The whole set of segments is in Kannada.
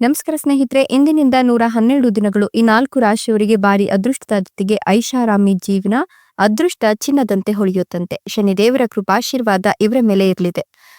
ನಮಸ್ಕಾರ ಸ್ನೇಹಿತರೆ, ಇಂದಿನಿಂದ ನೂರ ಹನ್ನೆರಡು ದಿನಗಳು ಈ ನಾಲ್ಕು ರಾಶಿಯವರಿಗೆ ಭಾರಿ ಅದೃಷ್ಟದ ಜೊತೆಗೆ ಐಷಾರಾಮಿ ಜೀವನ ಅದೃಷ್ಟ ಚಿನ್ನದಂತೆ ಹೊಳೆಯುತ್ತಂತೆ. ಶನಿದೇವರ ಕೃಪಾಶೀರ್ವಾದ ಇವರ ಮೇಲೆ ಇರಲಿದೆ.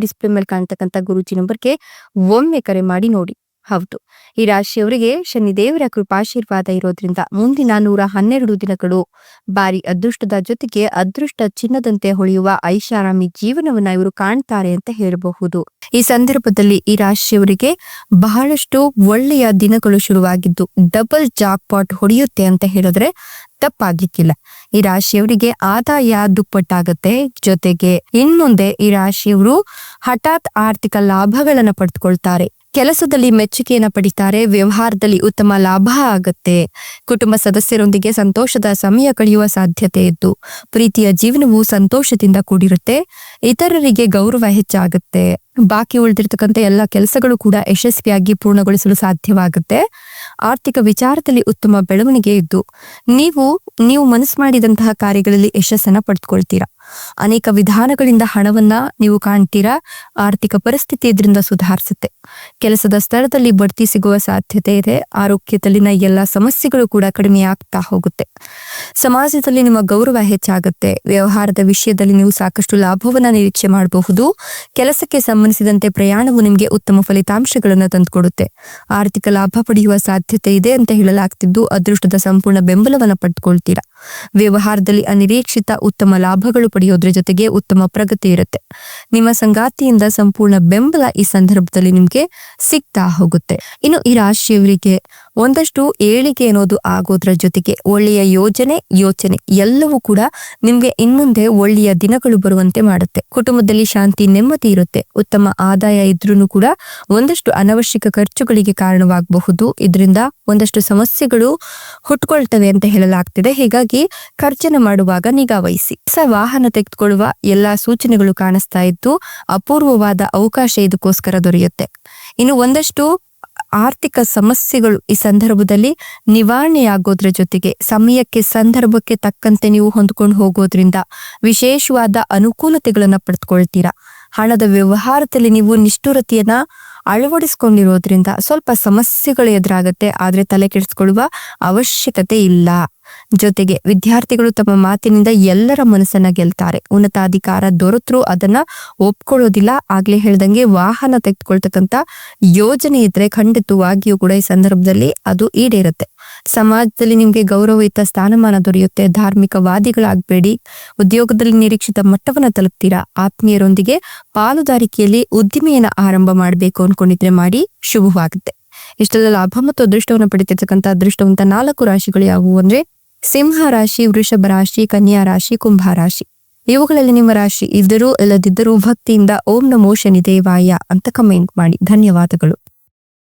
ಡಿಸ್ಪ್ಲೇ ಮೇಲೆ ಕಾಣ್ತಕ್ಕಂಥ ಗುರುಜಿ ನಂಬರ್ಗೆ ಒಮ್ಮೆ ಕರೆ ಮಾಡಿ ನೋಡಿ. ಹೌದು. ಈ ರಾಶಿಯವರಿಗೆ ಶನಿದೇವರ ಕೃಪಾಶೀರ್ವಾದ ಇರೋದ್ರಿಂದ ಮುಂದಿನ ನೂರ ಹನ್ನೆರಡು ದಿನಗಳು ಬಾರಿ ಅದೃಷ್ಟದ ಜೊತೆಗೆ ಅದೃಷ್ಟ ಚಿನ್ನದಂತೆ ಹೊಳೆಯುವ ಐಷಾರಾಮಿ ಜೀವನವನ್ನ ಇವರು ಕಾಣ್ತಾರೆ ಅಂತ ಹೇಳಬಹುದು. ಈ ಸಂದರ್ಭದಲ್ಲಿ ಈ ರಾಶಿಯವರಿಗೆ ಬಹಳಷ್ಟು ಒಳ್ಳೆಯ ದಿನಗಳು ಶುರುವಾಗಿದ್ದು ಡಬಲ್ ಜಾಕ್ ಪಾಟ್ ಹೊಡೆಯುತ್ತೆ ಅಂತ ಹೇಳಿದ್ರೆ ತಪ್ಪಾಗಿಕ್ಕಿಲ್ಲ. ಈ ರಾಶಿಯವರಿಗೆ ಆದಾಯ ದುಪ್ಪಟ್ಟಾಗತ್ತೆ. ಜೊತೆಗೆ ಇನ್ಮುಂದೆ ಈ ರಾಶಿಯವರು ಹಠಾತ್ ಆರ್ಥಿಕ ಲಾಭಗಳನ್ನ ಪಡೆದುಕೊಳ್ತಾರೆ ಕೆಲಸದಲ್ಲಿ ಮೆಚ್ಚುಗೆಯನ್ನು ಪಡಿತಾರೆ, ವ್ಯವಹಾರದಲ್ಲಿ ಉತ್ತಮ ಲಾಭ ಆಗತ್ತೆ. ಕುಟುಂಬ ಸದಸ್ಯರೊಂದಿಗೆ ಸಂತೋಷದ ಸಮಯ ಕಳೆಯುವ ಸಾಧ್ಯತೆ ಇದ್ದು, ಪ್ರೀತಿಯ ಜೀವನವು ಸಂತೋಷದಿಂದ ಕೂಡಿರುತ್ತೆ. ಇತರರಿಗೆ ಗೌರವ ಹೆಚ್ಚಾಗುತ್ತೆ. ಬಾಕಿ ಉಳಿದಿರ್ತಕ್ಕಂಥ ಎಲ್ಲ ಕೆಲಸಗಳು ಕೂಡ ಯಶಸ್ವಿಯಾಗಿ ಪೂರ್ಣಗೊಳಿಸಲು ಸಾಧ್ಯವಾಗುತ್ತೆ. ಆರ್ಥಿಕ ವಿಚಾರದಲ್ಲಿ ಉತ್ತಮ ಬೆಳವಣಿಗೆ ಇದ್ದು, ನೀವು ನೀವು ಮನಸ್ಸು ಮಾಡಿದಂತಹ ಕಾರ್ಯಗಳಲ್ಲಿ ಯಶಸ್ಸನ್ನು ಪಡೆದುಕೊಳ್ತೀರಾ ಅನೇಕ ವಿಧಾನಗಳಿಂದ ಹಣವನ್ನ ನೀವು ಕಾಣ್ತೀರಾ? ಆರ್ಥಿಕ ಪರಿಸ್ಥಿತಿ ಇದರಿಂದ ಸುಧಾರಿಸುತ್ತೆ. ಕೆಲಸದ ಸ್ಥಳದಲ್ಲಿ ಬಡ್ತಿ ಸಿಗುವ ಸಾಧ್ಯತೆ ಇದೆ. ಆರೋಗ್ಯದಲ್ಲಿನ ಎಲ್ಲ ಸಮಸ್ಯೆಗಳು ಕೂಡ ಕಡಿಮೆ ಆಗ್ತಾ ಹೋಗುತ್ತೆ. ಸಮಾಜದಲ್ಲಿ ನಿಮ್ಮ ಗೌರವ ಹೆಚ್ಚಾಗುತ್ತೆ. ವ್ಯವಹಾರದ ವಿಷಯದಲ್ಲಿ ನೀವು ಸಾಕಷ್ಟು ಲಾಭವನ್ನ ನಿರೀಕ್ಷೆ ಮಾಡಬಹುದು. ಕೆಲಸಕ್ಕೆ ಸಂಬಂಧಿಸಿದಂತೆ ಪ್ರಯಾಣವು ನಿಮಗೆ ಉತ್ತಮ ಫಲಿತಾಂಶಗಳನ್ನು ತಂದುಕೊಡುತ್ತೆ. ಆರ್ಥಿಕ ಲಾಭ ಪಡೆಯುವ ಸಾಧ್ಯತೆ ಇದೆ ಅಂತ ಹೇಳಲಾಗ್ತಿದ್ದು, ಅದೃಷ್ಟದ ಸಂಪೂರ್ಣ ಬೆಂಬಲವನ್ನು ಪಡೆದುಕೊಳ್ತೀರಾ ವ್ಯವಹಾರದಲ್ಲಿ ಅನಿರೀಕ್ಷಿತ ಉತ್ತಮ ಲಾಭಗಳು ಪಡೆಯೋದ್ರ ಜೊತೆಗೆ ಉತ್ತಮ ಪ್ರಗತಿ ಇರುತ್ತೆ. ನಿಮ್ಮ ಸಂಗಾತಿಯಿಂದ ಸಂಪೂರ್ಣ ಬೆಂಬಲ ಈ ಸಂದರ್ಭದಲ್ಲಿ ನಿಮ್ಗೆ ಸಿಗ್ತಾ ಹೋಗುತ್ತೆ. ಇನ್ನು ಈ ರಾಶಿಯವರಿಗೆ ಒಂದಷ್ಟು ಏಳಿಗೆ ಅನ್ನೋದು ಆಗೋದ್ರ ಜೊತೆಗೆ ಒಳ್ಳೆಯ ಯೋಜನೆ, ಯೋಚನೆ ಎಲ್ಲವೂ ಕೂಡ ನಿಮ್ಗೆ ಇನ್ಮುಂದೆ ಒಳ್ಳೆಯ ದಿನಗಳು ಬರುವಂತೆ ಮಾಡುತ್ತೆ. ಕುಟುಂಬದಲ್ಲಿ ಶಾಂತಿ, ನೆಮ್ಮದಿ ಇರುತ್ತೆ. ಉತ್ತಮ ಆದಾಯ ಇದ್ರೂ ಕೂಡ ಒಂದಷ್ಟು ಅನವಶ್ಯಕ ಖರ್ಚುಗಳಿಗೆ ಕಾರಣವಾಗಬಹುದು. ಇದರಿಂದ ಒಂದಷ್ಟು ಸಮಸ್ಯೆಗಳು ಹುಟ್ಕೊಳ್ತವೆ ಅಂತ ಹೇಳಲಾಗ್ತಿದೆ. ಹೀಗಾಗಿ ಖರ್ಚನ್ನು ಮಾಡುವಾಗ ನಿಗಾ ವಹಿಸಿ. ಹೊಸ ವಾಹನ ತೆಗೆದುಕೊಳ್ಳುವ ಎಲ್ಲಾ ಸೂಚನೆಗಳು ಕಾಣಿಸ್ತಾ ಇದ್ದು, ಅಪೂರ್ವವಾದ ಅವಕಾಶ ಇದಕ್ಕೋಸ್ಕರ ದೊರೆಯುತ್ತೆ. ಇನ್ನು ಒಂದಷ್ಟು ಆರ್ಥಿಕ ಸಮಸ್ಯೆಗಳು ಈ ಸಂದರ್ಭದಲ್ಲಿ ನಿವಾರಣೆಯಾಗೋದ್ರ ಜೊತೆಗೆ ಸಮಯಕ್ಕೆ, ಸಂದರ್ಭಕ್ಕೆ ತಕ್ಕಂತೆ ನೀವು ಹೊಂದ್ಕೊಂಡು ಹೋಗೋದ್ರಿಂದ ವಿಶೇಷವಾದ ಅನುಕೂಲತೆಗಳನ್ನ ಪಡೆದುಕೊಳ್ತೀರಾ ಹಣದ ವ್ಯವಹಾರದಲ್ಲಿ ನೀವು ನಿಷ್ಠುರತೆಯನ್ನ ಅಳವಡಿಸ್ಕೊಂಡಿರೋದ್ರಿಂದ ಸ್ವಲ್ಪ ಸಮಸ್ಯೆಗಳು ಎದುರಾಗತ್ತೆ, ಆದ್ರೆ ತಲೆ ಕೆಡಿಸ್ಕೊಳ್ಳುವ ಅವಶ್ಯಕತೆ ಇಲ್ಲ. ಜೊತೆಗೆ ವಿದ್ಯಾರ್ಥಿಗಳು ತಮ್ಮ ಮಾತಿನಿಂದ ಎಲ್ಲರ ಮನಸ್ಸನ್ನ ಗೆಲ್ತಾರೆ. ಉನ್ನತಾಧಿಕಾರ ದೊರೆತರೂ ಅದನ್ನ ಒಪ್ಕೊಳ್ಳೋದಿಲ್ಲ. ಆಗ್ಲೇ ಹೇಳ್ದಂಗೆ ವಾಹನ ತೆಗೆದುಕೊಳ್ತಕ್ಕಂತ ಯೋಜನೆ ಇದ್ರೆ ಖಂಡಿತವಾಗಿಯೂ ಕೂಡ ಈ ಸಂದರ್ಭದಲ್ಲಿ ಅದು ಈಡೇರುತ್ತೆ. ಸಮಾಜದಲ್ಲಿ ನಿಮ್ಗೆ ಗೌರವಯುತ ಸ್ಥಾನಮಾನ ದೊರೆಯುತ್ತೆ. ಧಾರ್ಮಿಕವಾದಿಗಳಾಗಬೇಡಿ. ಉದ್ಯೋಗದಲ್ಲಿ ನಿರೀಕ್ಷಿತ ಮಟ್ಟವನ್ನ ತಲುಪ್ತೀರಾ? ಆತ್ಮೀಯರೊಂದಿಗೆ ಪಾಲುದಾರಿಕೆಯಲ್ಲಿ ಉದ್ದಿಮೆಯನ್ನ ಆರಂಭ ಮಾಡಬೇಕು ಅನ್ಕೊಂಡಿದ್ರೆ ಮಾಡಿ ಶುಭವಾಗುತ್ತೆ. ಇಷ್ಟದ ಲಾಭ ಮತ್ತು ಅದೃಷ್ಟವನ್ನು ಪಡಿತಿರ್ತಕ್ಕಂಥ ಅದೃಷ್ಟವಂತ ನಾಲ್ಕು ರಾಶಿಗಳು ಯಾವುವು ಅಂದ್ರೆ ಸಿಂಹ ರಾಶಿ, ವೃಷಭ ರಾಶಿ, ಕನ್ಯಾ ರಾಶಿ, ಕುಂಭ ರಾಶಿ. ಇವುಗಳಲ್ಲಿ ನಿಮ್ಮ ರಾಶಿ ಇದ್ದರೂ ಇಲ್ಲದಿದ್ದರೂ ಭಕ್ತಿಯಿಂದ ಓಂ ನಮೋ ಶನಿ ದೇವಾಯ ಅಂತ ಕಮೆಂಟ್ ಮಾಡಿ. ಧನ್ಯವಾದಗಳು.